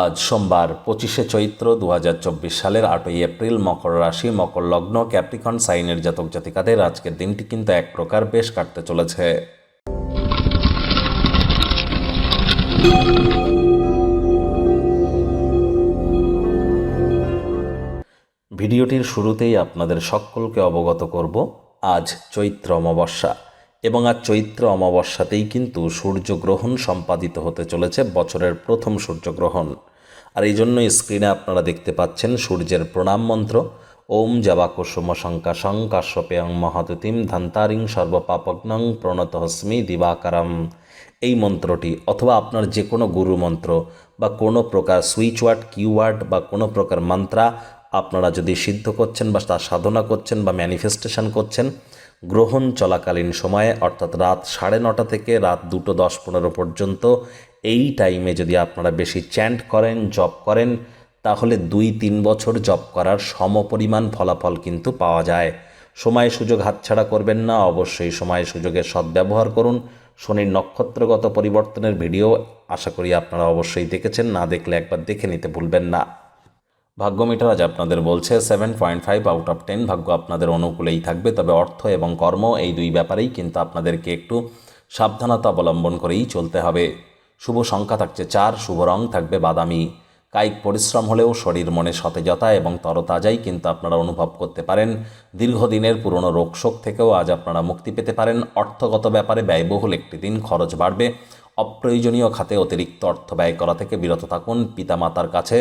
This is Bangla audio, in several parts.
আজ সোমবার পঁচিশে চৈত্র দু হাজার চব্বিশ সালের আটই এপ্রিল মকর রাশি, মকর লগ্ন, ক্যাপ্রিকন, সাইনের জাতক জাতিকাদের আজকের দিনটি কিন্তু এক প্রকার বেশ কাটতে চলেছে। ভিডিওটির শুরুতেই আপনাদের সকলকে অবগত করব, আজ চৈত্র অমাবস্যা। এবং আজ চৈত্র অমাবস্যাতেই কিন্তু সূর্যগ্রহণ সম্পাদিত হতে চলেছে বছরের প্রথম সূর্যগ্রহণ। আর এই জন্য স্ক্রিনে আপনারা দেখতে পাচ্ছেন সূর্যের প্রণাম মন্ত্র, ওম জবাকুসুম শঙ্কাশং কাশ্যপেয়ং মহাদুতিম ধন্তারিং সর্বপাপগ্নং প্রণত হস্মি দিবাকারম। এই মন্ত্রটি অথবা আপনার যে কোনো গুরু মন্ত্র বা কোনো প্রকার সুইচ ওয়ার্ড কিওয়ার্ড বা কোনো প্রকার মন্ত্রা আপনারা যদি সিদ্ধ করছেন বা তা সাধনা করছেন বা ম্যানিফেস্টেশন করছেন গ্রহণ চলাকালীন সময়ে, অর্থাৎ রাত সাড়ে নটা থেকে রাত দুটো দশ পনেরো পর্যন্ত, এই টাইমে যদি আপনারা বেশি চ্যান্ট করেন জব করেন, তাহলে দুই তিন বছর জব করার সমপরিমাণ ফলাফল কিন্তু পাওয়া যায়। সময় সুযোগ হাতছাড়া করবেন না, অবশ্যই সময় সুযোগের সদ্ব্যবহার করুন। শনির নক্ষত্রগত পরিবর্তনের ভিডিও আশা করি আপনারা অবশ্যই দেখেছেন, না দেখলে একবার দেখে নিতে ভুলবেন না। ভাগ্য মিটার আজ আপনাদের বলছে seven point five out of ten ভাগ্য আপনাদের অনুকূলেই থাকবে। তবে অর্থ এবং কর্ম এই দুই ব্যাপারেই কিন্তু আপনাদেরকে একটু সাবধানতা অবলম্বন করেই চলতে হবে। শুভ সংখ্যা থাকছে চার, শুভ রং থাকবে বাদামি। কায়িক পরিশ্রম হলেও শরীর মনে সতেজতা এবং তরতাজাই কিন্তু আপনারা অনুভব করতে পারেন। দীর্ঘদিনের পুরনো রোগশোক থেকেও আজ আপনারা মুক্তি পেতে পারেন। অর্থগত ব্যাপারে ব্যয়বহুল একটি দিন, খরচ বাড়বে। অপ্রয়োজনীয় খাতে অতিরিক্ত অর্থ ব্যয় করা থেকে বিরত থাকুন। পিতামাতার কাছে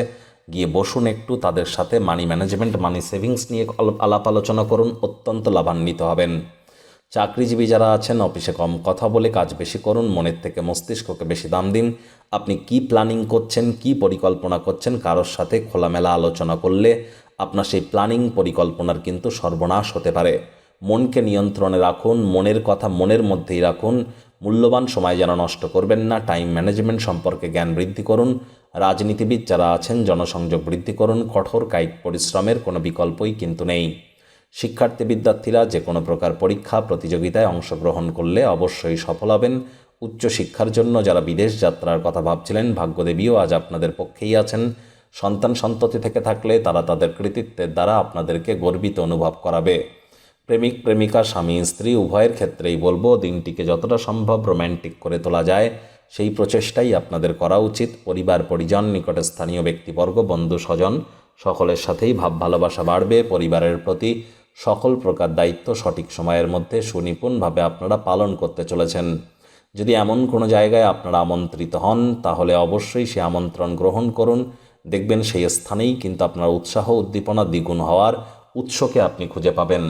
গিয়ে বসুন একটু, তাদের সাথে মানি ম্যানেজমেন্ট মানি সেভিংস নিয়ে আলাপ আলোচনা করুন, অত্যন্ত লাভান্বিত হবেন। চাকরিজীবী যারা আছেন, অফিসে কম কথা বলে কাজ বেশি করুন, মনের থেকে মস্তিষ্ককে বেশি দাম দিন। আপনি কি প্ল্যানিং করছেন, কি পরিকল্পনা করছেন, কারোর সাথে খোলামেলা আলোচনা করলে আপনার সেই প্ল্যানিং পরিকল্পনার কিন্তু সর্বনাশ হতে পারে। মনকে নিয়ন্ত্রণে রাখুন, মনের কথা মনের মধ্যেই রাখুন মূল্যবান সময় যেন নষ্ট করবেন না টাইম ম্যানেজমেন্ট সম্পর্কে জ্ঞান বৃদ্ধি করুন, রাজনীতিবিদ যারা আছেন, জনসংযোগ বৃদ্ধি করুন, কঠোর কায়িক পরিশ্রমের কোনো বিকল্পই কিন্তু নেই। শিক্ষার্থী বিদ্যার্থীরা যে কোনো প্রকার পরীক্ষা, প্রতিযোগিতায় অংশগ্রহণ করলে অবশ্যই সফল হবেন। উচ্চশিক্ষার জন্য যারা বিদেশ যাত্রার কথা ভাবছিলেন, ভাগ্যদেবীও আজ আপনাদের পক্ষেই আছেন। সন্তান সন্ততি থেকে থাকলে তারা তাদের কৃতিত্বের দ্বারা আপনাদেরকে গর্বিত অনুভব করাবে। প্রেমিক, প্রেমিকা, স্বামী, স্ত্রী, উভয়ের ক্ষেত্রেই বলব, দিনটিকে যতটা সম্ভব রোম্যান্টিক করে তোলা যায়। সেই প্রচেষ্টাই আপনাদের করা উচিত। পরিবার, পরিজন, নিকটে স্থানীয় ব্যক্তিবর্গ, বন্ধু, স্বজন, সকলের সাথেই ভাব, ভালোবাসা বাড়বে। পরিবারের প্রতি সকল প্রকার দায়িত্ব সঠিক সময়ের মধ্যে সুনিপুণভাবে আপনারা পালন করতে চলেছেন। যদি এমন কোনো জায়গায় আপনারা আমন্ত্রিত হন, তাহলে অবশ্যই সে আমন্ত্রণ গ্রহণ করুন। দেখবেন সেই স্থানেই কিন্তু আপনার উৎসাহ, উদ্দীপনা দ্বিগুণ হওয়ার উৎসকে আপনি খুঁজে পাবেন।